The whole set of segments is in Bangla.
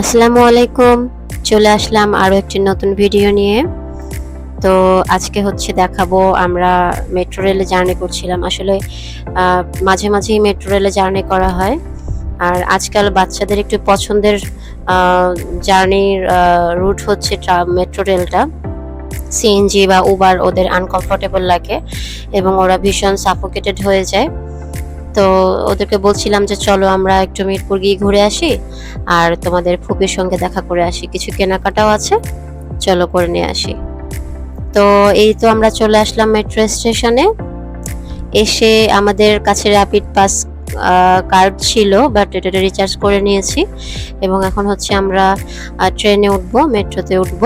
আসসালামু আলাইকুম। চলে আসলাম আরও একটি নতুন ভিডিও নিয়ে। তো আজকে হচ্ছে দেখাবো, আমরা মেট্রো রেলে জার্নি করছিলাম। আসলে মাঝে মাঝেই মেট্রো রেলে জার্নি করা হয়। আর আজকাল বাচ্চাদের একটু পছন্দের জার্নির রুট হচ্ছে মেট্রো রেলটা। সিএনজি বা উবার ওদের আনকমফোর্টেবল লাগে এবং ওরা ভীষণ সাফোকেটেড হয়ে যায়। তো ওদেরকে বলছিলাম যে চলো আমরা একটু মিরপুর গিয়ে ঘুরে আসি, আর তোমাদের ফুপির সঙ্গে দেখা করে আসি। কিছু কেনাকাটাও আছে, চলো করে নিয়ে আসি। তো এই তো আমরা চলে আসলাম মেট্রো স্টেশনে। এসে আমাদের কাছে র্যাপিড পাস কার্ড ছিল বাট এটা রিচার্জ করে নিয়েছি। এবং এখন হচ্ছে আমরা ট্রেনে উঠবো, মেট্রোতে উঠব।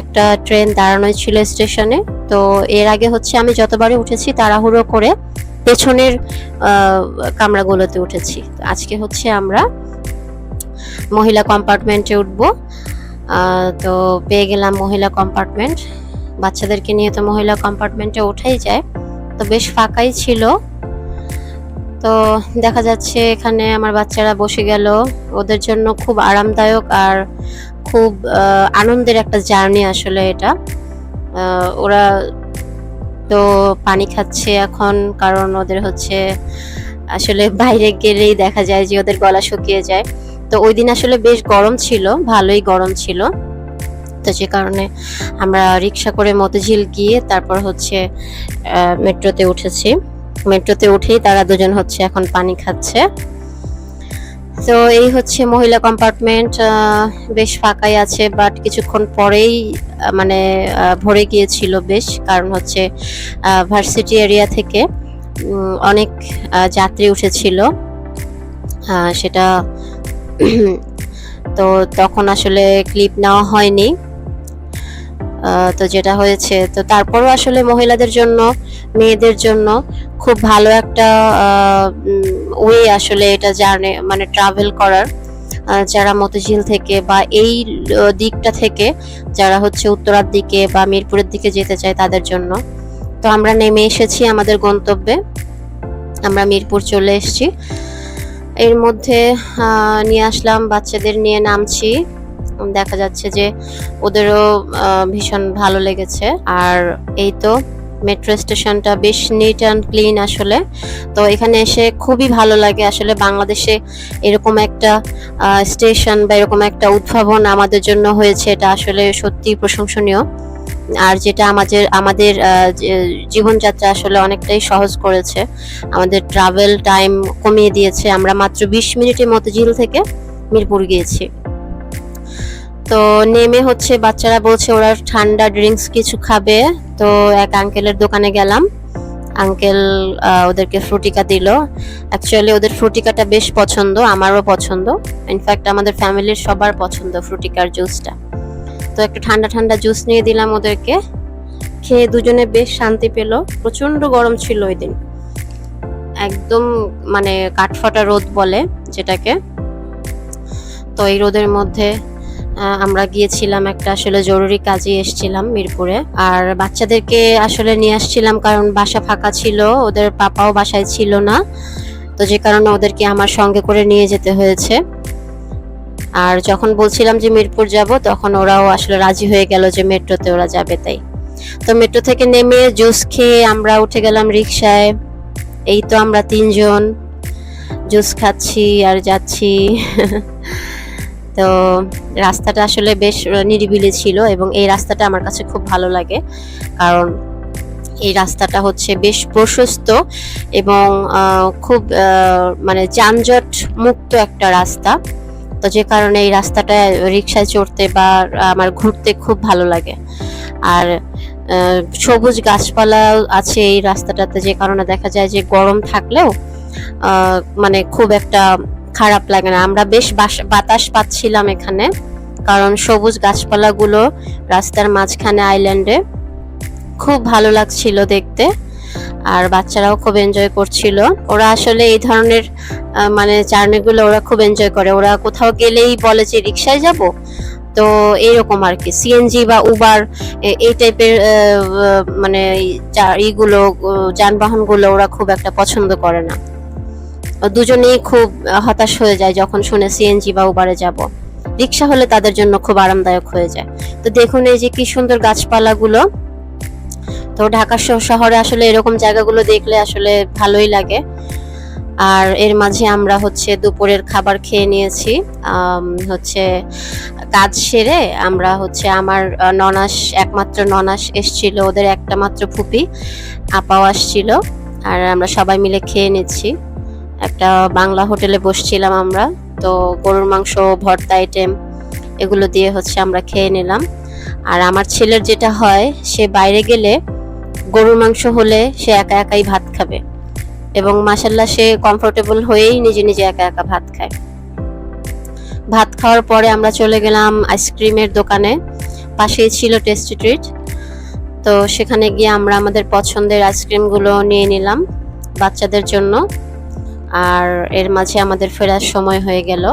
একটা ট্রেন দাঁড়ানোই ছিল স্টেশনে তো এর আগে হচ্ছে আমি যতবারই উঠেছি তাড়াহুড়ো করে পেছনের কামরাগুলোতে উঠেছি। তো আজকে হচ্ছে আমরা মহিলা কম্পার্টমেন্টে উঠব। তো পেয়ে গেলাম মহিলা কম্পার্টমেন্ট বাচ্চাদেরকে নিয়ে তো মহিলা কম্পার্টমেন্টে ওঠাই যায়। তো বেশ ফাঁকাই ছিল। তো দেখা যাচ্ছে এখানে আমার বাচ্চারা বসে গেল। ওদের জন্য খুব আরামদায়ক আর খুব আনন্দের একটা জার্নি আসলে এটা। ওরা তো পানি খাচ্ছে এখন, কারণ ওদের হচ্ছে, আসলে বাইরে গেলেই দেখা যায় যে ওদের গলা শুকিয়ে যায়। তো ওই দিন আসলে বেশ গরম ছিল, ভালোই গরম ছিল। তো যে কারণে আমরা রিক্সা করে মতিঝিল গিয়ে তারপর হচ্ছে মেট্রোতে উঠেছি। মেট্রোতে উঠেই তারা দুজন হচ্ছে এখন পানি খাচ্ছে। তো এই হচ্ছে মহিলা কম্পার্টমেন্ট বেশ ফাঁকাই আছে বাট কিছুক্ষণ পরেই মানে ভরে গিয়েছিল বেশ, কারণ হচ্ছে ভার্সিটি এরিয়া থেকে অনেক যাত্রী উঠেছিল। সেটা, তো তখন আসলে ক্লিপ নেওয়া হয়নি। তো যেটা হয়েছে, তো তারপরও আসলে মহিলাদের জন্য, মেয়েদের জন্য খুব ভালো একটা ওয়ে আসলে এটা জার্নি মানে ট্রাভেল করার যারা মতিঝিল থেকে বা এই দিকটা থেকে যারা হচ্ছে উত্তরার দিকে বা মিরপুরের দিকে যেতে চায় তাদের জন্য। তো আমরা নেমে এসেছি আমাদের গন্তব্যে। আমরা মিরপুর চলে এসেছি। এর মধ্যে নিয়ে আসলাম, বাচ্চাদের নিয়ে নামছি। দেখা যাচ্ছে যে ওদেরও ভীষণ ভালো লেগেছে। আর এই তো মেট্রো স্টেশনটা বেশ নিট অ্যান্ড ক্লিন আসলে। তো এখানে এসে খুবই ভালো লাগে আসলে বাংলাদেশে এরকম একটা স্টেশন বা এরকম একটা উদ্ভাবন আমাদের জন্য হয়েছে, এটা আসলে সত্যি প্রশংসনীয়। আর যেটা আমাদের আমাদের জীবনযাত্রা আসলে অনেকটাই সহজ করেছে। আমাদের ট্রাভেল টাইম কমিয়ে দিয়েছে। আমরা মাত্র বিশ মিনিটের মতিঝিল থেকে মিরপুর গিয়েছি। তো নেমে হচ্ছে বাচ্চারা বলছে ওরা ঠান্ডা ড্রিঙ্কস কিছু খাবে। তো এক আঙ্কেলের দোকানে গেলাম। আঙ্কেল ওদেরকে ফ্রুটিকা দিল। অ্যাকচুয়ালি ওদের ফ্রুটিকাটা বেশ পছন্দ, আমারও পছন্দ। ইনফ্যাক্ট আমাদের ফ্যামিলির সবার পছন্দ ফ্রুটিকার জুসটা তো একটা ঠান্ডা ঠান্ডা জুস নিয়ে দিলাম ওদেরকে। খেয়ে দুজনে বেশ শান্তি পেল। প্রচণ্ড গরম ছিল ওই দিন। একদম মানে কাঠফাটা রোদ বলে যেটাকে। তো এই রোদের মধ্যে আমরা গিয়েছিলাম একটা আসলে জরুরি কাজে এসেছিলাম মিরপুরে। আর বাচ্চাদেরকে আসলে নিয়ে আসছিলাম কারণ বাসা ফাঁকা ছিল, ওদের পাপাও বাসায় ছিল না। তো যে কারণে ওদেরকে আমার সঙ্গে করে নিয়ে যেতে হয়েছে। আর যখন বলছিলাম যে মিরপুর যাব, তখন ওরাও আসলে রাজি হয়ে গেল যে মেট্রোতে ওরা যাবে তাই। তো মেট্রো থেকে নেমে জুস খেয়ে আমরা উঠে গেলাম রিক্সায় এই তো আমরা তিনজন, জুস খাচ্ছি আর যাচ্ছি। তো রাস্তাটা আসলে বেশ নিরিবিলি ছিল এবং এই রাস্তাটা আমার কাছে খুব ভালো লাগে। কারণ এই রাস্তাটা হচ্ছে বেশ প্রশস্ত এবং খুব মানে যানজট মুক্ত একটা রাস্তা। তো যে কারণে এই রাস্তাটায় রিক্সায় চড়তে বা আমার ঘুরতে খুব ভালো লাগে। আর সবুজ গাছপালা আছে এই রাস্তাটাতে। যে কারণে দেখা যায় যে গরম থাকলেও মানে খুব একটা খারাপ লাগে না। আমরা বেশ বাতাস পাচ্ছিলাম এখানে, কারণ সবুজ গাছপালাগুলো রাস্তার মাঝখানে আইল্যান্ডে খুব ভালো লাগছিল দেখতে, আর বাচ্চারাও খুব এনজয় করছিল। ওরা আসলে এই ধরনের মানে জার্নিগুলো ওরা খুব এনজয় করে। ওরা কোথাও গেলেই বলে যে রিক্সায় যাব? তো এইরকম আর কি। সিএনজি বা উবার এই টাইপের মানে ইগুলো যানবাহনগুলো ওরা খুব একটা পছন্দ করে না। দুজনেই খুব হতাশ হয়ে যায় যখন শুনে সিএনজি বা উবারে যাব। রিক্সা হলে তাদের জন্য খুব আরামদায়ক হয়ে যায়। তো দেখুন এই যে কি সুন্দর গাছপালাগুলো। তো ঢাকা শহরে আসলে এরকম জায়গাগুলো দেখলে আসলে ভালোই লাগে। আর এর মাঝে আমরা হচ্ছে দুপুরের খাবার খেয়ে নিয়েছি। হচ্ছে কাজ সেরে আমরা হচ্ছে আমার ননাস, একমাত্র ননাস এসছিল। ওদের একটা মাত্র ফুপি, আপাও আসছিল। আর আমরা সবাই মিলে খেয়ে নিচ্ছি। একটা বাংলা হোটেলে বসছিলাম আমরা, তো গরুর মাংস, ভর্তা আইটেম এগুলো দিয়ে হচ্ছে আমরা খেয়ে নিলাম। আর আমার ছেলের যেটা হয়, সে বাইরে গেলে গরুর মাংস হলে সে একা একাই ভাত খাবে। এবং মাসাল্লাহ সে কমফোর্টেবল হয়েই নিজে নিজে একা একা ভাত খায়। ভাত খাওয়ার পরে আমরা চলে গেলাম আইসক্রিমের দোকানে, পাশেই ছিল টেস্টি ট্রিট তো সেখানে গিয়ে আমরা আমাদের পছন্দের আইসক্রিমগুলো নিয়ে নিলাম বাচ্চাদের জন্য। আর এর মাঝে আমাদের ফেরার সময় হয়ে গেল।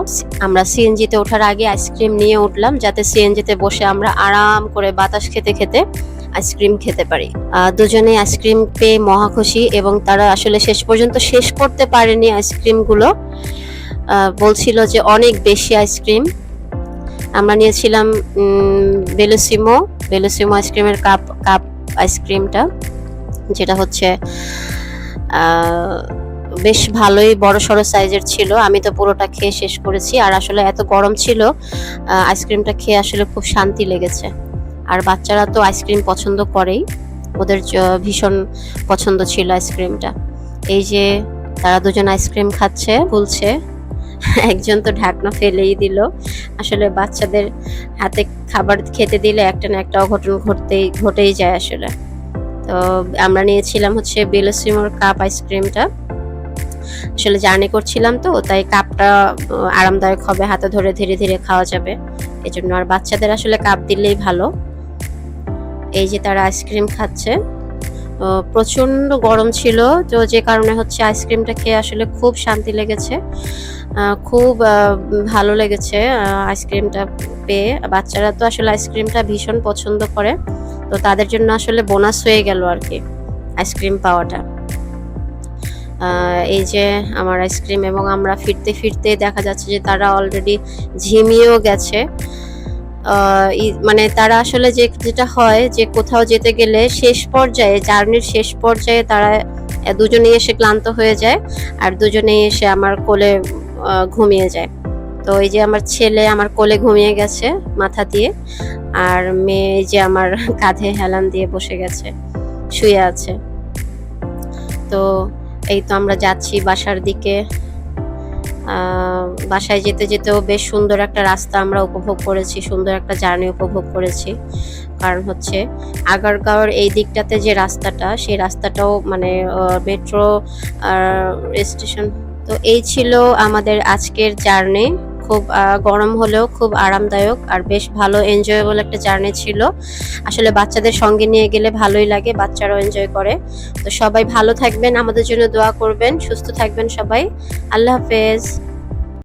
আমরা সিএনজিতে ওঠার আগে আইসক্রিম নিয়ে উঠলাম, যাতে সিএনজিতে বসে আমরা আরাম করে বাতাস খেতে খেতে আইসক্রিম খেতে পারি। দুজনে আইসক্রিম পেয়ে মহা খুশি এবং তারা আসলে শেষ পর্যন্ত শেষ করতে পারেনি আইসক্রিমগুলো। বলছিল যে অনেক বেশি আইসক্রিম। আমরা নিয়েছিলাম বেলুসিমো বেলুসিমো আইসক্রিমের কাপ কাপ আইসক্রিমটা, যেটা হচ্ছে বেশ ভালোই বড় সড়ো সাইজের ছিল। আমি তো পুরোটা খেয়ে শেষ করেছি। আর আসলে এত গরম ছিল আইসক্রিমটা খেয়ে আসলে খুব শান্তি লেগেছে। আর বাচ্চারা তো আইসক্রিম পছন্দ করেই। ওদের ভীষণ পছন্দ ছিল আইসক্রিমটা এই যে তারা দুজন আইসক্রিম খাচ্ছে বলছে একজন তো ঢাকনা ফেলেই দিল। আসলে বাচ্চাদের হাতে খাবার খেতে দিলে একটা না একটা অঘটন ঘটতেই, ঘটেই যায় আসলে। তো আমরা নিয়েছিলাম হচ্ছে বেলসিমোর কাপ আইসক্রিমটা আসলে জার্নি করছিলাম তো তাই কাপটা আরামদায়ক হবে হাতে ধরে ধীরে ধীরে খাওয়া যাবে। এজন্য আর বাচ্চাদের আসলে কাপ দিলেই ভালো। এই যে তারা আইসক্রিম খাচ্ছে। আহ, প্রচণ্ড গরম ছিল তো যে কারণে হচ্ছে আইসক্রিমটা খেয়ে আসলে খুব শান্তি লেগেছে। খুব ভালো লেগেছে আইসক্রিমটা পেয়ে। বাচ্চারা তো আসলে আইসক্রিমটা ভীষণ পছন্দ করে তো তাদের জন্য আসলে বোনাস হয়ে গেল আর কি আইসক্রিম পাওয়াটা। এই যে আমার আইসক্রিম এবং আমরা ফিরতে ফিরতে দেখা যাচ্ছে যে তারা অলরেডি ঝিমিয়েও গেছে। মানে তারা আসলে যে যেটা হয় যে কোথাও যেতে গেলে শেষ পর্যায়ে, জার্নির শেষ পর্যায়ে তারা দুজনেই এসে ক্লান্ত হয়ে যায় আর দুজনেই এসে আমার কোলে ঘুমিয়ে যায়। তো এই যে আমার ছেলে আমার কোলে ঘুমিয়ে গেছে মাথা দিয়ে আর মেয়ে যে আমার কাঁধে হেলান দিয়ে বসে গেছে, শুয়ে আছে। তো এই তো আমরা যাচ্ছি বাসার দিকে। বাসায় যেতে যেতেও বেশ সুন্দর একটা রাস্তা আমরা উপভোগ করেছি, সুন্দর একটা জার্নি উপভোগ করেছি। কারণ হচ্ছে আগারগাঁওয়ের এই দিকটাতে যে রাস্তাটা, সেই রাস্তাটাও মানে মেট্রো স্টেশন তো এই ছিল আমাদের আজকের জার্নি। খুব গরম হলেও খুব আরামদায়ক আর বেশ ভালো এনজয়েবল একটা জার্নি ছিল। আসলে বাচ্চাদের সঙ্গে নিয়ে গেলে ভালোই লাগে, বাচ্চারাও এনজয় করে। তো সবাই ভালো থাকবেন, আমাদের জন্য দোয়া করবেন, সুস্থ থাকবেন সবাই। আল্লাহ হাফেজ।